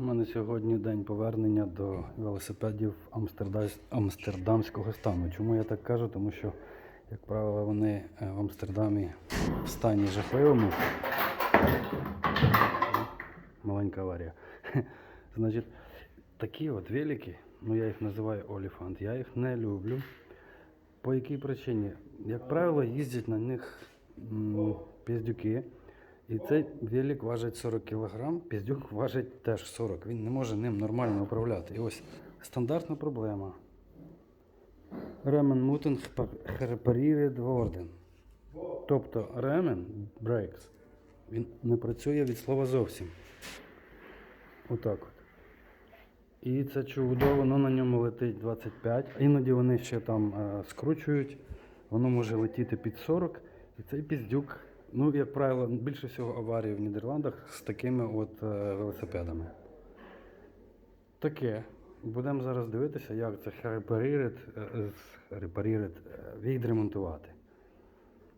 У мене сьогодні день повернення до велосипедів амстердамського стану. Чому я так кажу? Тому що, як правило, вони е, в Амстердамі в стані жахливому. Маленька аварія. Значить, такі от велики, ну я їх називаю оліфант, я їх не люблю. По якій причині? Як правило, їздять на них піздюки. І цей велик важить 40 кг, піздюк важить теж 40. Він не може ним нормально управляти. І ось стандартна проблема. Ремен мутен репарірує орден. Тобто ремен breaks, він не працює від слова зовсім. Отак от. І це чудово, воно на ньому летить 25, іноді вони ще там е, скручують, воно може летіти під 40. І цей піздюк, ну, як правило, більше всього аварії в Нідерландах з такими от е, велосипедами. Таке. Будемо зараз дивитися, як це репарірит, відремонтувати.